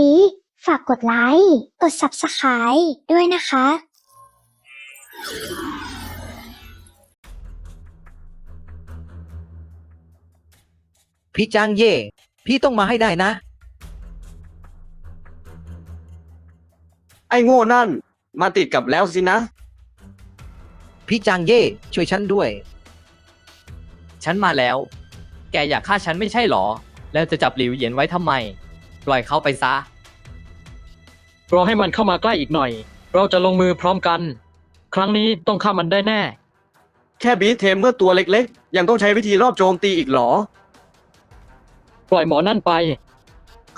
ลี ฝากกดไลค์ กด Subscribe ด้วยนะคะพี่จางเย่ พี่ต้องมาให้ได้นะ ไอ้โง่นั่น มาติดกับแล้วสินะ พี่จางเย่ ช่วยฉันด้วย ฉันมาแล้ว แกอยากฆ่าฉันไม่ใช่หรอ แล้วจะจับหลิวเหยียนไว้ทำไม ปล่อยเขาไปซะ รอให้มันเข้ามาใกล้อีกหน่อย เราจะลงมือพร้อมกัน ครั้งนี้ต้องฆ่ามันได้แน่ แค่บีทเทมเมื่อตัวเล็กๆ ยังต้องใช้วิธีรอบโจมตีอีกเหรอ ปล่อยหมอนั่นไป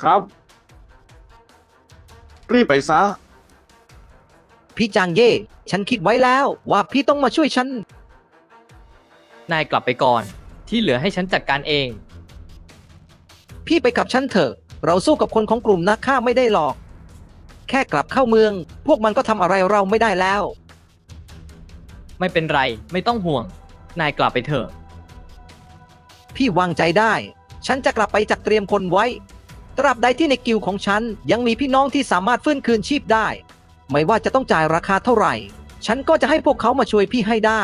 ครับ รีบไปซะ พี่จางเย่ ฉันคิดไว้แล้วว่าพี่ต้องมาช่วยฉัน นายกลับไปก่อน ที่เหลือให้ฉันจัดการเอง พี่ไปกับฉันเถอะ เราสู้กับคนของกลุ่มนักฆ่าไม่ได้หรอก แค่กลับเข้าเมือง พวกมันก็ทำอะไรเราไม่ได้แล้ว ไม่เป็นไร ไม่ต้องห่วง นายกลับไปเถอะ พี่วางใจได้ ฉันจะกลับไปจัดเตรียมคนไว้ ตราบใดที่ในกิวของฉัน ยังมีพี่น้องที่สามารถฟื้นคืนชีพได้ ไม่ว่าจะต้องจ่ายราคาเท่าไหร่ ฉันก็จะให้พวกเขามาช่วยพี่ให้ได้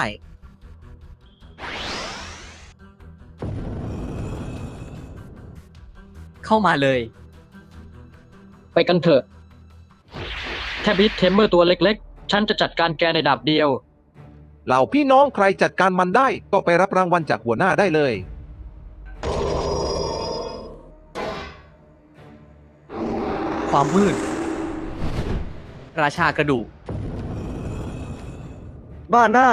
เข้ามาเลย ไปกันเถอะแค่บิทเทมเมอร์ตัวเล็กๆ ฉันจะจัดการแกในดาบเดียว เหล่าพี่น้องใครจัดการมันได้ก็ไปรับรางวัลจากหัวหน้าได้เลย ความมืด ราชากระดูก บ้าหน้า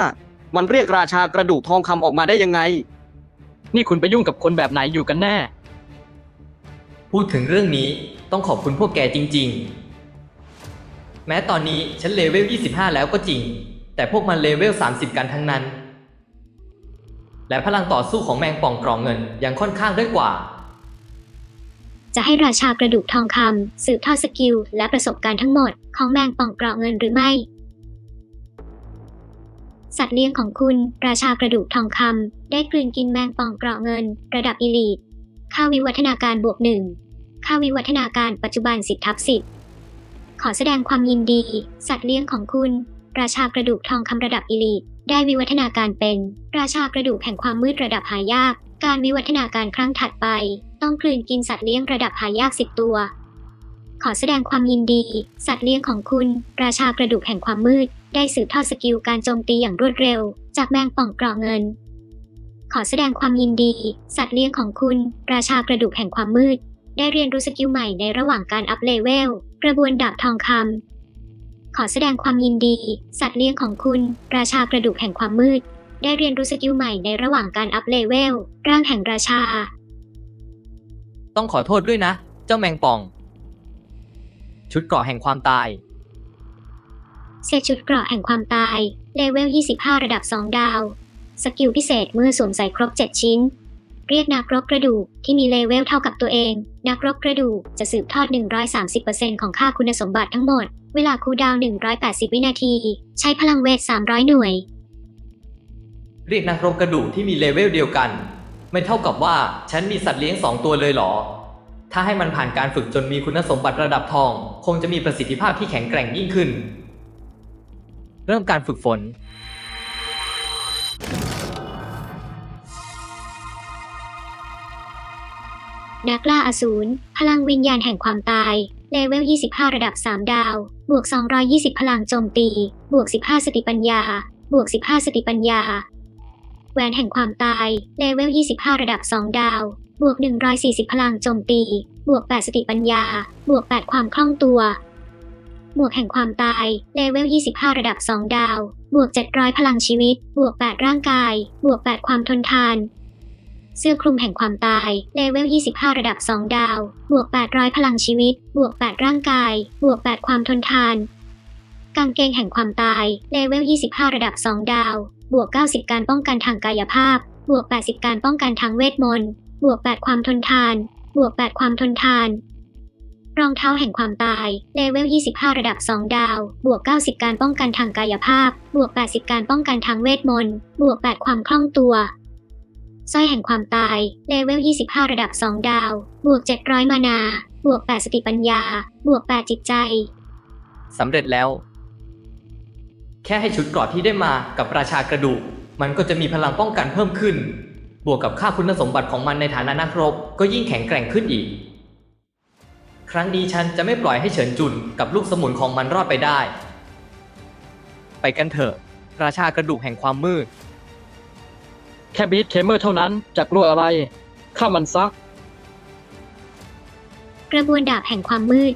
มันเรียกราชากระดูกทองคำออกมาได้ยังไง นี่คุณไปยุ่งกับคนแบบไหนอยู่กันแน่ พูดถึงเรื่องนี้ต้องขอบคุณพวกแกจริง ๆ แม้ตอนนี้ฉันเลเวล 25 แล้วก็จริง แต่พวกมันเลเวล 30 กันทั้งนั้น และพลังต่อสู้ของแมงป่องกรองเงินยังค่อนข้างด้อยกว่า จะให้ราชากระดูกทองคำสืบทอดสกิลและประสบการณ์ทั้งหมดของแมงป่องกราะเงินหรือไม่ สัตว์เลี้ยงของคุณราชากระดูกทองคำได้กลืนกินแมงป่องกราะเงิน ระดับอีลีทค่าวิวัฒนาการบวกหนึ่ง ค่าวิวัฒนาการปัจจุบันสิบทับสิบขอแสดงความยินดี สัตว์เลี้ยงของคุณ ราชากระดูกทองคำระดับอีลีทได้วิวัฒนาการเป็น ราชากระดูกแห่งความมืดระดับหายาก การวิวัฒนาการครั้งถัดไป ต้องกลืนกินสัตว์เลี้ยงระดับหายากสิบตัว ขอแสดงความยินดี สัตว์เลี้ยงของคุณ ราชากระดูกแห่งความมืด ได้สืบทอดสกิลการโจมตีอย่างรวดเร็ว จากแมงป่องกราะเงินขอแสดงความยินดี สัตว์เลี้ยงของคุณ ราชากระดูกแห่งความมืด ได้เรียนรู้สกิลใหม่ในระหว่างการอัพเลเวล กระบวนดาบทองคำ ขอแสดงความยินดี สัตว์เลี้ยงของคุณ ราชากระดูกแห่งความมืด ได้เรียนรู้สกิลใหม่ในระหว่างการอัพเลเวล ร่างแห่งราชา ต้องขอโทษด้วยนะ เจ้าแมงป่อง ชุดเกราะแห่งความตายเซตชุดเกราะแห่งความตาย เลเวล 25 ระดับ 2 ดาว สกิลพิเศษเมื่อสวมใส่ครบ 7 ชิ้น เรียกนักรบกระดูกที่มีเลเวลเท่ากับตัวเอง นักรบกระดูกจะสืบทอด 130%ของค่าคุณสมบัติทั้งหมด เวลาคูดาวน์180 วินาที ใช้พลังเวท 300 หน่วย เรียกนักรบกระดูกที่มีเลเวลเดียวกัน ไม่เท่ากับว่าฉันมีสัตว์เลี้ยงสองตัวเลยเหรอ ถ้าให้มันผ่านการฝึกจนมีคุณสมบัติระดับทอง คงจะมีประสิทธิภาพที่แข็งแกร่งยิ่งขึ้น เริ่มการฝึกฝน นักล่าอสูร พลังวิญญาณแห่งความตาย เลเวล 25 ระดับ 3 ดาว บวก 220 พลังโจมตี บวก 15 สติปัญญา บวก 15 สติปัญญา แหวนแห่งความตาย เลเวล 25 ระดับ 2 ดาว บวก 140 พลังโจมตี บวก 8 สติปัญญา บวก 8 ความคล่องตัวหมวกแห่งความตาย เลเวล 25 ระดับ 2 ดาว บวก 700 พลังชีวิต บวก 8 ร่างกาย บวก 8 ความทนทาน เสื้อคลุมแห่งความตาย เลเวล 25 ระดับ 2 ดาว บวก 800 พลังชีวิต บวก 8 ร่างกาย บวก 8 ความทนทาน กางเกงแห่งความตาย เลเวล 25 ระดับ 2 ดาว บวก 90 การป้องกันทางกายภาพ บวก 80 การป้องกันทางเวทมนต์ บวก 8 ความทนทาน บวก 8 ความทนทาน รองเท้าแห่งความตาย เลเวล 25 ระดับ 2 ดาว บวก 90 การป้องกันทางกายภาพ บวก 80 การป้องกันทางเวทมนต์ บวก 8 ความคล่องตัว สร้อยแห่งความตาย เลเวล 25 ระดับ 2 ดาว บวก 700 มานา บวก 8 สติปัญญา บวก 8 จิตใจ สำเร็จแล้ว แค่ให้ชุดเกราะที่ได้มากับราชากระดูก มันก็จะมีพลังป้องกันเพิ่มขึ้น บวกกับค่าคุณสมบัติของมันในฐานะนักรบ ก็ยิ่งแข็งแกร่งขึ้นอีก ครั้งนี้ฉันจะไม่ปล่อยให้เฉินจุนกับลูกสมุนของมันรอดไปได้ ไปกันเถอะ ราชากระดูกแห่งความมืด แค่บีทเทมเมอร์เท่านั้นจะกลัวอะไร ข้ามันซัก กระบวนดาบแห่งความมืด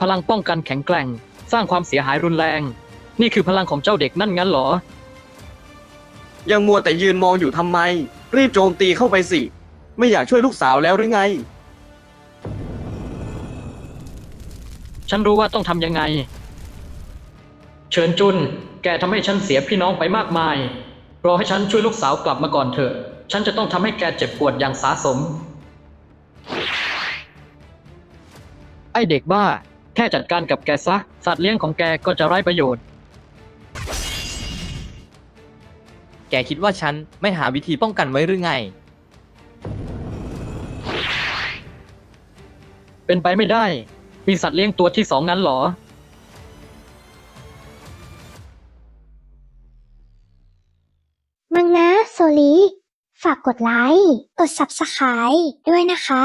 พลังป้องกันแข็งแกร่ง สร้างความเสียหายรุนแรง นี่คือพลังของเจ้าเด็กนั่นงั้นเหรอ ยังมัวแต่ยืนมองอยู่ทำไม รีบโจมตีเข้าไปสิ ไม่อยากช่วยลูกสาวแล้วหรือไง ฉันรู้ว่าต้องทำยังไง เชิญจุน แกทำให้ฉันเสียพี่น้องไปมากมาย รอให้ฉันช่วยลูกสาวกลับมาก่อนเถอะ ฉันจะต้องทำให้แกเจ็บปวดอย่างสาสม ไอเด็กบ้า แค่จัดการกับแกซะ สัตว์เลี้ยงของแกก็จะไร้ประโยชน์ แกคิดว่าฉันไม่หาวิธีป้องกันไว้หรือไง เป็นไปไม่ได้ มีสัตว์เลี้ยงตัวที่สองนั้นเหรอ มังนะโซลี ฝากกดไลค์ กด Subscribe ด้วยนะคะ